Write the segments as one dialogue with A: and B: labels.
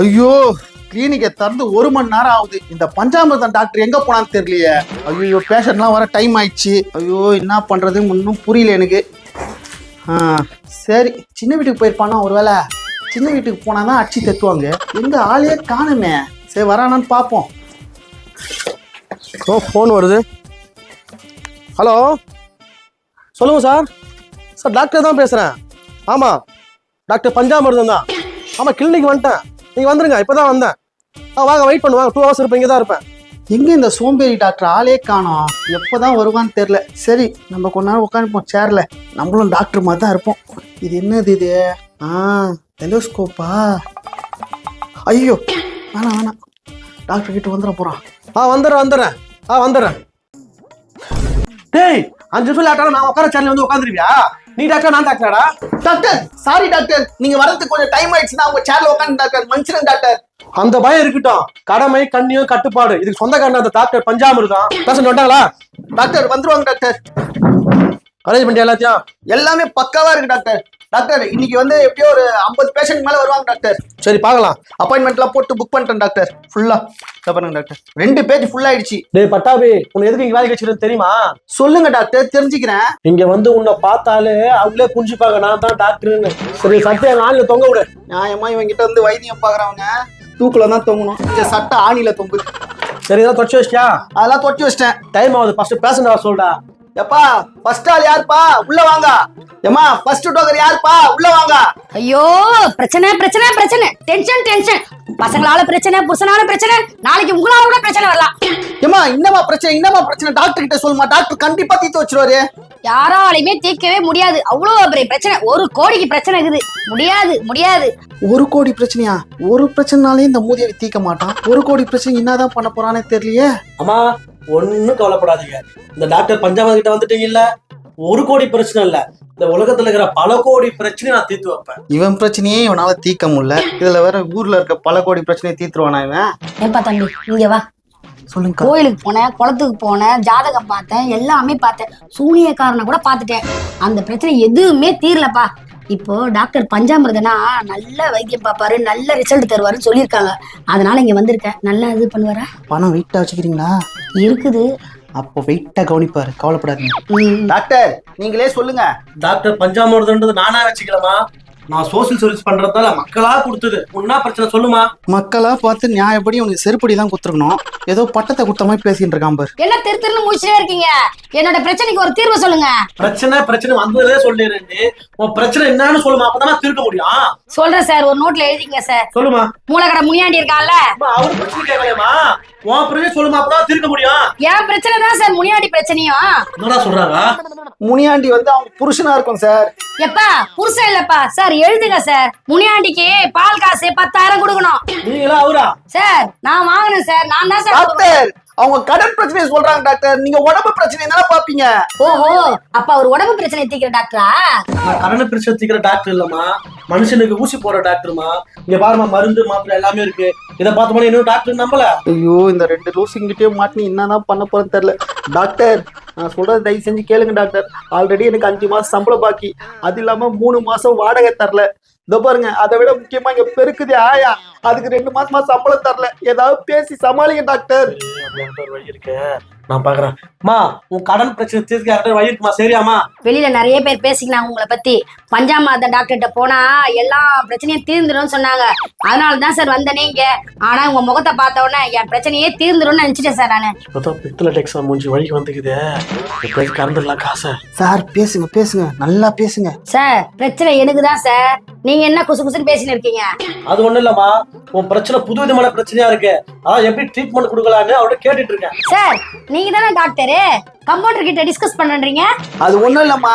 A: ஐயோ கிளினிக்கை திறந்து ஒரு மணி நேரம் ஆகுது. இந்த பஞ்சாமிர்தம் டாக்டர் எங்க போனான்னு தெரியலையே. ஐயோ பேஷண்ட்லாம் வர டைம் ஆயிடுச்சு. ஐயோ என்ன பண்றது ஒன்றும் புரியல எனக்கு. ஆ சரி சின்ன வீட்டுக்கு போயிருப்பானா ஒருவேளை? சின்ன வீட்டுக்கு போனா தான் அடிச்சு தத்துவாங்க எங்க ஆளையே காணுமே. சரி வரானான்னு பார்ப்போம்.
B: ஓ ஃபோன் வருது. ஹலோ சொல்லுங்க சார் சார் டாக்டர் தான் பேசுகிறேன் ஆமாம் டாக்டர் பஞ்சாமிர்தம் தான். ஆமாம் கிளினிக் வந்துட்டேன். நீங்கள் வந்துருங்க இப்போ தான் வந்தேன். ஆ வாங்க வெயிட் பண்ணுவாங்க டூ ஹவர்ஸ் இருப்பேன் இங்கே தான் இருப்பேன்.
A: எங்க இந்த சோம்பேறி டாக்டர் ஆளே காணோம்? எப்போதான் வருவான்னு தெரில சரி நம்ம கொஞ்ச நேரம் உட்காந்துப்போம் சேர்ல நம்மளும் டாக்டர் மாதிரி தான் இருப்போம். இது என்னது இது? ஆ டெலோஸ்கோப்பா ஐயோ வேணாம் வேணாம். டாக்டர் கிட்ட வந்துட போறான்.
B: ஆ வந்துடுறேன் வந்துடுறேன். ஆ வந்துடுறேன். டேய் அஞ்சு நிமிஷம் லேட்டாலும் நான் உட்கார சேர்ல வந்து உட்காந்துருவியா? நீ டாக்டர் நான் டாக்டராடா
A: டாக்டர் சாரி டாக்டர். நீங்க வரதுக்கு கொஞ்சம் டைம் ஆயிடுச்சு நான் உங்க சேர்ல உட்காந்து டாக்டர். மனுஷன் டாக்டர்.
B: அந்த பயம் இருக்கட்டும். கடமை கண்ணியம் கட்டுப்பாடு. இதுக்கு சொந்தக்காரன் அந்த டாக்டர் பஞ்சாமிர்தம் பேசண்ட் வந்துட்டாங்களா
A: டாக்டர் வந்துருவாங்க டாக்டர்.
B: அரேஞ்ச் பண்ணிட்டு எல்லாத்தையும்?
A: எல்லாமே பக்காவா இருக்கு டாக்டர். டாக்டர் இன்னைக்கு வந்து எப்படியோ ஒரு ஐம்பது பேஷண்ட் மேல வருவாங்க டாக்டர்
B: சரி பார்க்கலாம்.
A: அப்பாயின்மெண்ட்லாம் போட்டு புக் பண்ணிட்டேன் டாக்டர் ஃபுல்லா பாருங்க டாக்டர் ரெண்டு பேஜ் ஃபுல் ஆயிடுச்சு.
B: டேய் பட்டாபி உன்னை எதுக்கு இங்க வேலைக்கு வச்சிருந்தேன் தெரியுமா?
A: சொல்லுங்க டாக்டர் தெரிஞ்சுக்கிறேன்.
B: இங்க வந்து உன்னை பார்த்தாலே அவங்களே புரிஞ்சுப்பாங்க. நான் தான் டாக்டர்னு சரி சட்டையை நாளில் தொங்க விடு.
A: நியாயமா இவங்க கிட்ட வந்து வைத்தியம் பாக்குறவங்க தூக்குல தான் தொங்கணும். இங்க சட்டை ஆணில தொங்குது
B: சரி ஏதாவது தொடச்சு வச்சிட்டியா?
A: அதெல்லாம் தொட்டி வச்சிட்டேன்.
B: டைம் ஆகுது. ஃபர்ஸ்ட் பேசண்ட் சொல்டா.
A: எப்பா ஃபர்ஸ்ட் ஆள் யாருப்பா? உள்ள வாங்க. ஏமா ஃபர்ஸ்ட் டோக்கர் யாருப்பா? உள்ள வாங்க.
C: ஐயோ பிரச்சனை பிரச்சனை பிரச்சனை. டென்ஷன் டென்ஷன் பசங்களால பிரச்சனை புருஷனால பிரச்சனை. நாளைக்கு உங்களால கூட பிரச்சனை வரலாம்.
A: ஏமா என்னமா பிரச்சனை என்னமா பிரச்சனை? டாக்டர் கிட்ட சொல்லுமா? டாக்டர் கண்டிப்பா தீர்த்து வச்சிருவாரு.
C: யாராலையுமே தீர்க்கவே முடியாது. அவ்வளோ பெரிய பிரச்சனை. ஒரு கோடிக்கு பிரச்சனை இருக்குது. முடியாது முடியாது.
A: ஒரு கோடி பிரச்சனையா? ஒரு பிரச்சனைனாலே இந்த மூதியை தீர்க்க மாட்டான். ஒரு கோடி பிரச்சனை என்னதான் பண்ண போறானே தெரியலையே.
B: அம்மா ஒன்றும் கவலைப்படாதீங்க. இந்த டாக்டர் பஞ்சாபத் கிட்ட வந்துட்டீங்கல்ல ஒரு கோடி பிரச்சனை இல்ல. இந்த உலகத்துல இருக்கிற பல கோடி பிரச்சனை நான் தீர்த்து வைப்பேன்.
A: இவன் பிரச்சனையே இவனால தீர்க்க முடியல. இதுல வேற ஊர்ல இருக்க பல கோடி பிரச்சனையை தீர்த்துருவானா இவன்?
C: ஏப்பா தம்பி இங்க வா.
A: சொல்லுங்க
C: கோயிலுக்கு போனேன் குளத்துக்கு போனேன் ஜாதகம் பார்த்தேன் எல்லாமே பார்த்தேன். சூனியக்காரனை கூட பார்த்துட்டேன். அந்த பிரச்சனை எதுவுமே தீரலப்பா. இப்போ டாக்டர் பஞ்சாமிர்தனா நல்ல வைத்தியம் பார்ப்பாரு நல்ல ரிசல்ட் தருவாருன்னு சொல்லியிருக்காங்க. அதனால இங்க வந்திருக்கேன் நல்லா இது பண்ணுவாரா?
A: பணம் வெயிட்டா வச்சுக்கிறீங்களா?
C: இருக்குது.
A: அப்போ வெயிட்டா கவனிப்பாரு கவலைப்படாதீங்க. டாக்டர் நீங்களே சொல்லுங்க.
B: டாக்டர் பஞ்சாமிர்தன்றது நானா வச்சுக்கலாமா நான் சோசியல் சர்வீஸ் பண்றதால மக்களா கொடுத்தது. உன்னா பிரச்சனை சொல்லுமா?
A: மக்களா பார்த்து நியாயப்படி உனக்கு செருப்படி தான் குத்துருக்கணும். ஏதோ பட்டத்தை கொடுத்த மாதிரி பேசிட்டு இருக்கான் பாரு.
C: என்ன திரு திருன்னு முடிச்சுட்டே இருக்கீங்க? என்னோட பிரச்சனைக்கு ஒரு தீர்வு சொல்லுங்க.
B: பிரச்சனை பிரச்சனை வந்ததே சொல்லிடுறேன் உன் பிரச்சனை என்னன்னு சொல்லுமா? அப்பதான் தீர்க்க முடியும்.
C: சொல்றேன் சார் ஒரு நோட்ல எழுதிங்க சார்.
B: சொல்லுமா?
C: மூலக்கடை முனியாண்டி இருக்கான்ல.
B: அவர் பிரச்சனை கேட்கலையம்மா. உன் பிரச்சனை சொல்லுமா? அப்பதான் தீர்க்க முடியும்.
C: என் பிரச்சனை தான் சார் முனியாண்டி பிரச்சனையும்.
B: என்னடா சொல்றாங்க?
A: முனியாண்டி வந்து அவங்க புருஷனா இருக்கும் சார்.
C: எப்பா புருஷன் இல்லப்பா. சார் எழுதுங்க சார் முனியாண்டிக்கு பால் காசு பத்தாயிரம் கொடுக்கணும்.
B: நீங்களா அவரா?
C: சார் நான் வாங்கினேன் சார் நான் தான் சார்.
A: டாக்டர் அவங்க கடன் பிரச்சனையை சொல்றாங்க டாக்டர். நீங்க உடம்பு பிரச்சனை தானே பாப்பீங்க
C: ஓஹோ அப்ப அவர் உடம்பு பிரச்சனை தீக்கிற டாக்டரா?
B: நான் கரண பிரச்சனை தீக்கிற டாக்டர் இல்லம்மா. மனுஷனுக்கு ஊசி போற டாக்டர்மா? இங்க பாருமா மருந்து மாத்திரை எல்லாமே இருக்கு. இதை பார்த்தோம்னா இன்னும் டாக்டர் நம்பல.
A: ஐயோ இந்த ரெண்டு லூசுங்கிட்டே மாட்டி என்னதான் பண்ண போறேன்னு தெரியல. டாக்டர் நான் சொல்றது தயவு செஞ்சு கேளுங்க டாக்டர். ஆல்ரெடி எனக்கு அஞ்சு மாசம் சம்பளம் பாக்கி. அது இல்லாம மூணு மாசம் வாடகை தரல. இதோ பாருங்க அதை விட முக்கியமா இங்க பெருக்குது ஆயா. அதுக்கு ரெண்டு மாசமா சம்பளம் தரல. ஏதாவது பேசி சமாளிங்க டாக்டர்.
B: நான் பாக்குறேன். அம்மா உன் கடன் பிரச்சனை தீர்க்க வழி இருக்குமா சரியாமா
C: வெளியில நிறைய பேர் பேசிக்கினாங்க உங்களை பத்தி. பஞ்சாமாத டாக்டர்கிட்ட போனா எல்லா பிரச்சனையும் தீர்ந்துடும் சொன்னாங்க. அதனால தான் சார் வந்தனே இங்க ஆனா உங்க முகத்தை பார்த்த உடனே என் பிரச்சனையே தீர்ந்துரும்னு நினைச்சிட்டேன் சார் நானு.
B: இப்பதான் பித்தளை டெக்ஸா முடிஞ்சு வழிக்கு வந்துக்குது. எப்படியாச்சும் கறந்துடலாம் காசை.
A: சார் பேசுங்க பேசுங்க. நல்லா பேசுங்க.
C: சார் பிரச்சனை எனக்கு தான் சார். நீங்க என்ன குசு குசுன்னு பேசின்னு இருக்கீங்க?
B: அது ஒண்ணும் இல்லம்மா. உன் பிரச்சனை புது விதமான பிரச்சனையா இருக்கு. அதான் எப்படி ட்ரீட்மெண்ட் கொடுக்கலான்னு அவர்கிட்ட கேட்டுட்டு இருக்கேன்.
C: சார் நீங்க தானே டாக்டரு கம்பவுண்டர் கிட்ட டிஸ்கஸ் பண்றீங்க
A: அது ஒண்ணும் இல்லம்மா.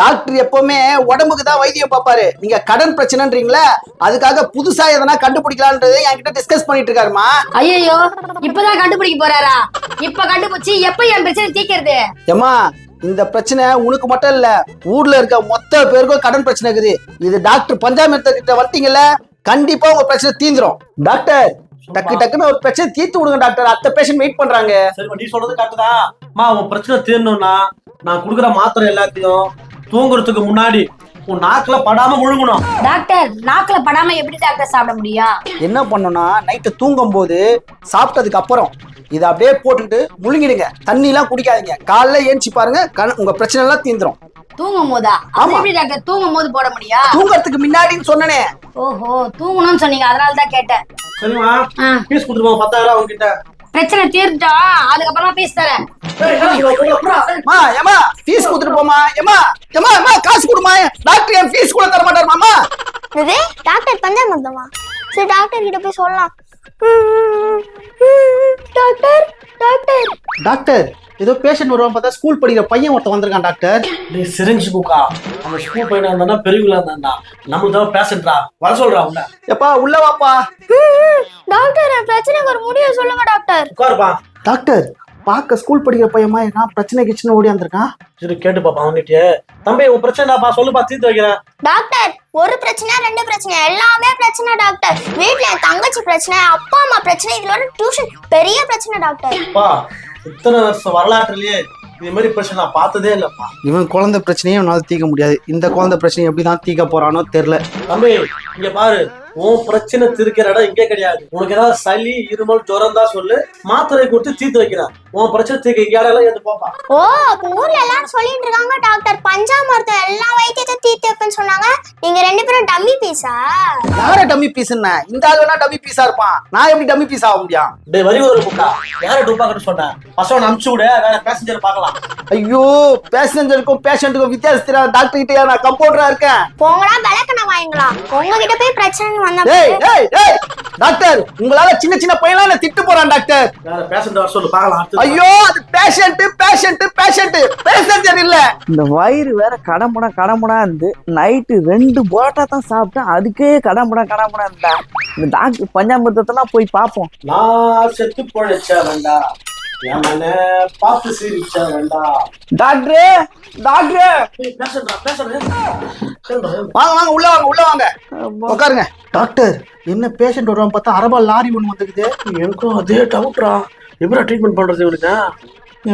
A: டாக்டர் எப்பவுமே உடம்புக்கு தான் வைத்தியம் பார்ப்பாரு. நீங்க கடன் பிரச்சனைன்றீங்களே அதுக்காக புதுசா எதனா கண்டுபிடிக்கலான்றது என்கிட்ட டிஸ்கஸ் பண்ணிட்டு இருக்காருமா
C: ஐயோ இப்பதான் கண்டுபிடிக்க போறாரா? இப்ப கண்டுபிடிச்சு எப்ப என் பிரச்சனை தீக்கிறது
A: ஏம்மா இந்த பிரச்சனை உனக்கு மட்டும் இல்ல ஊர்ல இருக்க மொத்த பேருக்கும் கடன் பிரச்சனை இருக்குது. இது டாக்டர் பஞ்சாமிர்த கிட்ட வந்தீங்கல்ல கண்டிப்பா உங்க பிரச்சனை தீந்துரும். டாக்டர் டக்கு டக்குன்னு ஒரு பிரச்சனை தீர்த்து விடுங்க டாக்டர். அத்த பேஷண்ட் வெயிட் பண்றாங்க.
B: சரிம்மா நீ சொல்றது கரெக்ட் தான். அம்மா உன் பிரச்சனை தீரணும்னா நான் கொடுக்குற மாத்திரை எல்லாத்தையும் தூங்குறதுக்கு முன்னாடி உன் நாக்குல படாம முழுங்கணும்.
C: டாக்டர் நாக்குல படாம எப்படி டாக்டர் சாப்பிட முடியும்?
A: என்ன பண்ணணும்னா நைட்டு தூங்கும் போது சாப்பிட்டதுக்கு அப்புறம் இதை அப்படியே போட்டுட்டு முழுங்கிடுங்க. தண்ணி எல்லாம் குடிக்காதீங்க. காலைல ஏஞ்சி பாருங்க உங்க பிரச்சனை எல்லாம் தீந்துரும்
C: தூங்கும் போதா எப்படி டாக்டர் தூங்கும் போது போட முடியா?
A: தூங்கறதுக்கு முன்னாடின்னு சொன்னனே.
C: ஓஹோ தூங்கணும்னு சொன்னீங்க. அதனால தான் கேட்டேன்.
B: சரிமா பீஸ் கொடுத்துருவோம் பத்தாயிரம் அவங்க கிட்ட
C: பிரச்சனை தீர்த்தோம் அதுக்கப்புறமா பீஸ் தரேன்.
A: மா ஏமா ஃபீஸ் கொடுத்துட்டு போமா ஏமா ஏமா ஏமா காசு கொடுமா டாக்டர் என் ஃபீஸ் கூட தர மாட்டார் மாமா
D: டாக்டர் பஞ்சாமிர்தமா? சரி டாக்டர் கிட்ட போய் சொல்லலாம். Doctor doctor.
A: டாக்டர் ஏதோ பேஷண்ட் வருவான் பார்த்தா ஸ்கூல் படிக்கிற பையன் ஒருத்தன் வந்திருக்கான் டாக்டர்.
B: நீ சிரிஞ்சு பூக்கா. அவன் ஸ்கூல் பையனா இருந்தா பெரியவங்களா இருந்தா நம்மளுக்கு தான் பேசன்றா வர சொல்றா உன்ன.
A: எப்பா உள்ள வாப்பா.
D: டாக்டர் என் பிரச்சனைக்கு ஒரு முடிவு சொல்லுங்க டாக்டர்.
B: உட்காருப்பா.
A: டாக்டர் பார்க்க ஸ்கூல் படிக்கிற பையன் என்ன? பிரச்சனை கிச்சனை ஓடி வந்திருக்கான்
B: சரி கேட்டு பாப்பா அவன்கிட்ட தம்பி உன் பிரச்சனைப்பா சொல்லுப்பா தீர்த்து வைக்கிறேன்.
D: டாக்டர் ஒரு பிரச்சனை ரெண்டு பிரச்சனை எல்லாமே பிரச்சனை டாக்டர். வீட்ல என் தங்கச்சி பிரச்சனை அப்பா அம்மா பிரச்சனை இதுல டியூஷன் பெரிய பிரச்சனை டாக்டர்.
B: பா இத்தனை வருஷம் வரலாற்றுலயே இது மாதிரி பிரச்சனை நான் பார்த்ததே இல்லப்பா.
A: இவன் குழந்தை பிரச்சனையும் அவனால தீர்க்க முடியாது. இந்த குழந்தை பிரச்சனையை எப்படி தான் தீர்க்க போறானோ தெரியல.
B: தம்பி இங்க பாரு. உன் பிரச்சனை தீர்க்கிற இடம் இங்கே கிடையாது. உனக்கு ஏதாவது சளி இருமல் ஜுரம் தான் சொல்லு. மாத்திரை கொடுத்து தீர்த்து வைக்கிறேன். உன் பிரச்சனை தீர்க்க இங்க எல்லாம் எடுத்து போப்பா?
D: ஓ அப்ப ஊர்ல எல்லாரும் சொல்லிட்டு இருக்காங்க டாக்டர் பஞ்சாமிர்தம் எல்லா வைத்தியத்தை தீர்த்து வைப்பேன்னு சொன்னாங்க. நீங்க ரெண்டு பேரும் டம்மி பீஸா
A: யார டம்மி பீஸ் என்ன? இந்த ஆள் வேணா டம்மி பீஸா இருப்பான். நான் எப்படி டம்மி பீஸ் ஆக முடியும்?
B: டேய் வரி ஒரு புக்கா? யாரை டூப்பா கிட்ட சொன்னேன் பசவன் அனுப்பிச்சு விட வேற பேசஞ்சர் பார்க்கலாம்.
A: ஐயோ பேசஞ்சருக்கும் பேஷண்ட்டுக்கும் வித்தியாசம் தெரியாத டாக்டர் கிட்ட நான் கம்பவுண்டரா இருக்கேன்?
D: போங்களா விளக்கண வாங்களா உங்ககிட்ட போய் பிரச்சனை வந்தா
A: ஏய் ஏய் ஏய் டாக்டர் உங்களால சின்ன சின்ன பையன்லாம் என்ன திட்டு போறான் டாக்டர்.
B: வர சொல்லு பார்க்கலாம்
A: ஐயோ அது பேஷண்ட் பேஷண்ட் பேஷண்ட் பேசஞ்சர் இல்ல?
E: இந்த வயிறு வேற கடமுடா கடமுடா இருந்து நைட்டு ரெண்டு புரோட்டா தான் சாப்பிட்டேன் அதுக்கே கடமுடா கடமுடா இருந்தா. இந்த டாக்டர் பஞ்சாமிர்தத்தெல்லாம் போய் பார்ப்போம்.
B: நான் செத்து பொழைச்ச வேண்டா என் மன பார்த்து சிரிச்ச வேண்டா.
E: டாக்டரே டாக்டரே.
A: வாங்க வாங்க உள்ள வாங்க உள்ள வாங்க. உட்காருங்க. டாக்டர் என்ன பேஷண்ட் வருவான் பார்த்தா அரபா லாரி ஒன்று வந்துக்குது.
B: எனக்கும் அதே டவுட்ரா எப்படி ட்ரீட்மெண்ட் பண்றது இவனுக்கு?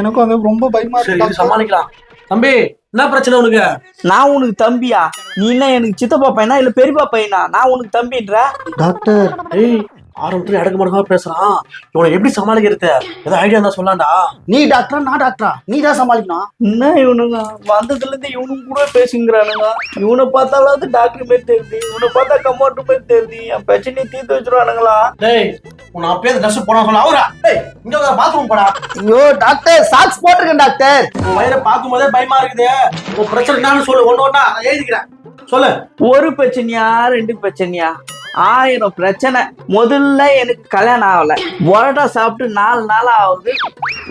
A: எனக்கும் அது ரொம்ப பயமா இருக்கு
B: சமாளிக்கலாம். தம்பி என்ன பிரச்சனை உனக்கு?
E: நான் உனக்கு தம்பியா? நீ என்ன எனக்கு சித்தப்பா பையனா இல்ல பெரியப்பா பையனா? நான் உனக்கு தம்பின்ற
A: டாக்டர்
B: ஏய் ஆரம்பத்துல அடக்க மடங்கா பேசுறான். இவனை எப்படி சமாளிக்கிறது? ஏதோ ஐடியா இருந்தா சொல்லாண்டா
A: நீ டாக்டரா நான் டாக்டரா நீ தான் சமாளிக்கணும்.
E: என்ன இவனுங்க? வந்ததுல இருந்து இவனுங்க கூட பேசுங்கிறானுங்க. இவனை பார்த்தாலாவது டாக்டர் பேர் தெரியுது. இவனை பார்த்தா கம்மாட்டு பேர் தெரியுது. என் பிரச்சனையை தீர்த்து வச்சிருவானுங்களா?
B: டேய் உன்னை அப்பயே அந்த ட்ரெஸ் போனா சொல்ல அவரா? டேய் இங்க வந்து பாத்ரூம் போடா.
A: ஐயோ டாக்டர் சாக்ஸ் போட்டிருக்கேன் டாக்டர்
B: உன் வயிறை பார்க்கும்போதே பயமா இருக்குது. உன் பிரச்சனை என்னன்னு சொல்லு ஒண்ணு ஒண்ணா நான் எழுதிக்கிறேன். சொல்லு.
E: ஒரு பிரச்சனையா ரெண்டு பிரச்சனையா? ஆயிரம் பிரச்சனை. முதல்ல எனக்கு கல்யாணம் ஆகல. பரோட்டா சாப்பிட்டு நாலு நாள் ஆகுது.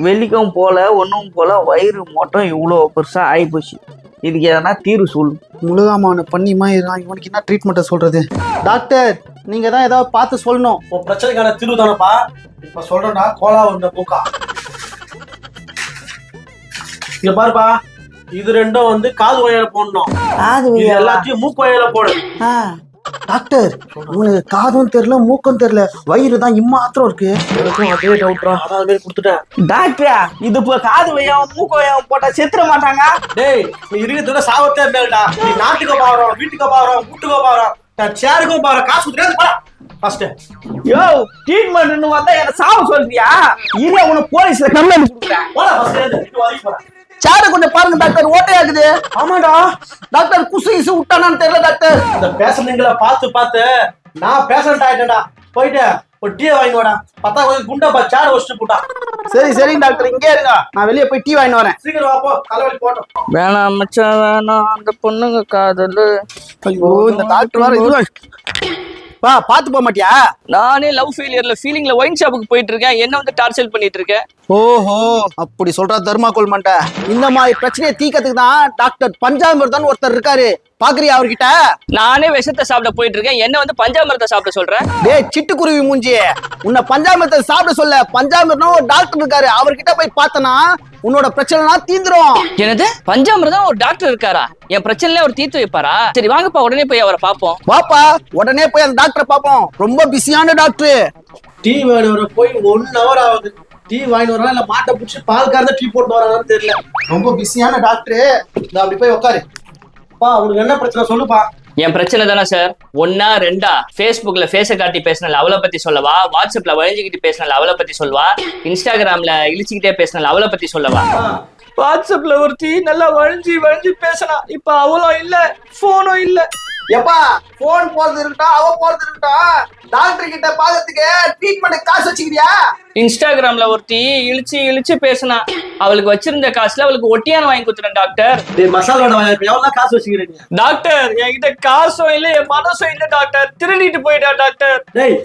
E: வெள்ளிக்கம் போல ஒன்றும் போல வயிறு மொட்டம் இவ்வளோ பெருசா ஆயிப்போச்சு. இதுக்கு எதனா தீர்வு சொல்லு.
A: முழுகாம பண்ணிமா இருக்கான் இவனுக்கு என்ன ட்ரீட்மெண்ட்டை சொல்றது? டாக்டர் நீங்க தான் ஏதாவது பார்த்து சொல்லணும்.
B: உன் பிரச்சனைக்கான தீர்வு தானப்பா? இப்ப சொல்றேன்டா கோலா வந்த பூக்கா. இங்க பாருப்பா இது ரெண்டும் வந்து காது வயல போடணும்.
E: காது
B: இது? எல்லாத்தையும் மூக்கு வயல போடு.
E: ஆ,
A: டாக்டர் இவனுக்கு காதும் தெரியல மூக்கும் தெரியல. வயிறு தான் இம்மாத்திரம் இருக்கு.
B: எனக்கும் அதே டவுட்ரா அதான் அது மாதிரி கொடுத்துட்டேன்.
E: டாக்டரா இது இப்போ காது வையம் மூக்கு வையம் போட்டா செத்துற மாட்டாங்க.
B: டேய் நீ இருக்கிறத சாவத்தே மேல்டா. நீ நாட்டுக்கு பாக்குறோம் வீட்டுக்கு பாக்குறோம் வீட்டுக்கு நான் சேருக்கும் பாக்குறோம் காசு கொடுத்துட்டு போடா. ஃபர்ஸ்ட்
E: யோ வந்தா என்ன சாவ சொல்றியா? இரு உன போலீஸ்ல கம்ப்ளைண்ட் கொடுக்குறேன்.
B: போடா ஃபர்ஸ்ட்
A: சேரை கொஞ்சம் பாருங்க டாக்டர் ஓட்டையாக்குது
B: ஆமாடா.
A: டாக்டர் குசு கிசு விட்டானான்னு தெரியல டாக்டர்.
B: இந்த பேஷண்ட்டுங்களை பார்த்து பார்த்து. நான் பேஷண்ட் ஆயிட்டேன்டா போயிட்டு ஒரு டீ வாங்கி வாடா. பத்தா கொஞ்சம் குண்டா சேர் வச்சுட்டு போட்டா.
A: சரி சரி டாக்டர் இங்கே இருங்க. நான் வெளியே போய் டீ வாங்கிட்டு வரேன்.
B: சீக்கிரம் வாப்போ தலைவலி போட்டோம்.
E: வேணாம் மச்சான் வேணாம். அந்த பொண்ணுங்க காதல்.
A: ஐயோ இந்த டாக்டர் வேற இது வா பார்த்து போக மாட்டியா?
F: நானே லவ் ஃபெயிலியர்ல ஃபீலிங்ல ஒயின் ஷாப்புக்கு போயிட்டு இருக்கேன். என்ன வந்து டார்ச்சல் பண்ணிட்டு இருக்கேன்?
A: ஓஹோ. அப்படி சொல்றா தர்மாக்கோல் மண்ட. இந்த மாதிரி பிரச்சனையை தீக்கிறதுக்கு தான் டாக்டர் பஞ்சாமிர்தான் ஒருத்தர் இருக்காரு. பாக்குறியா அவர்கிட்ட?
F: நானே விஷத்தை சாப்பிட போயிட்டு இருக்கேன் என்ன வந்து பஞ்சாமிரத்தை சாப்பிட சொல்றேன்
A: டேய் சிட்டுக்குருவி மூஞ்சி உன்னை பஞ்சாமிர்தத்தை சாப்பிட சொல்ல பஞ்சாமிர்தம் ஒரு டாக்டர் இருக்காரு. அவர்கிட்ட போய் பார்த்தனா உன்னோட பிரச்சனைலாம் தீந்துரும்.
F: என்னது? பஞ்சாமிரதம் ஒரு டாக்டர் இருக்காரா? என் பிரச்சனையில அவர் தீர்த்து வைப்பாரா? சரி வாங்கப்பா உடனே போய் அவரை பார்ப்போம்.
A: வாப்பா உடனே போய் அந்த டாக்டரை பார்ப்போம். ரொம்ப பிஸியான டாக்டர்.
B: டீ வாங்கி வர போய் ஒன் ஹவர் ஆகுது. டீ வாங்கி வரா இல்ல மாட்டை பிடிச்சி பால் கறந்து டீ போட்டு வராங்கன்னு தெரியல.
A: ரொம்ப பிஸியான டாக்டர். இந்த அப்படி போய் உட்காரு
B: அப்பா உனக்கு என்ன பிரச்சனை சொல்லுப்பா.
F: என் பிரச்சனை தானே சார் ஒன்னா ரெண்டா? ஃபேஸ்புக்ல ஃபேஸை காட்டி பேசினல அவளை பத்தி சொல்லவா? வாட்ஸ்அப்ல வழிஞ்சுக்கிட்டு பேசினல அவளை பத்தி சொல்லவா இன்ஸ்டாகிராம்ல இழிச்சுக்கிட்டே பேசினல அவளை பத்தி சொல்லவா? வாட்ஸ்அப்ல ஒருத்தி நல்லா வழிஞ்சு வழிஞ்சு பேசினா இப்ப அவளும் இல்ல போனும் இல்ல.
A: எப்பா போன் போறது இருக்கட்டும் அவ போறது இருக்கட்டும் டாக்டர் கிட்ட பாக்கிறதுக்கு ட்ரீட்மெண்ட் காசு வச்சுக்கிறியா?
F: இன்ஸ்டாகிராம்ல ஒருத்தி இழிச்சு இழிச்சு பேசினா அவளுக்கு வச்சிருந்த காசுல அவளுக்கு ஒட்டியான வாங்கி கொடுத்துறேன் டாக்டர்
B: டேய் மசாலா இப்ப எவ்வளவு காசு வச்சுக்கிறீங்க
F: டாக்டர் என்கிட்ட காசும் இல்ல என் மனசும் இல்ல டாக்டர் திருடிட்டு போயிட்டா டாக்டர்
B: டேய்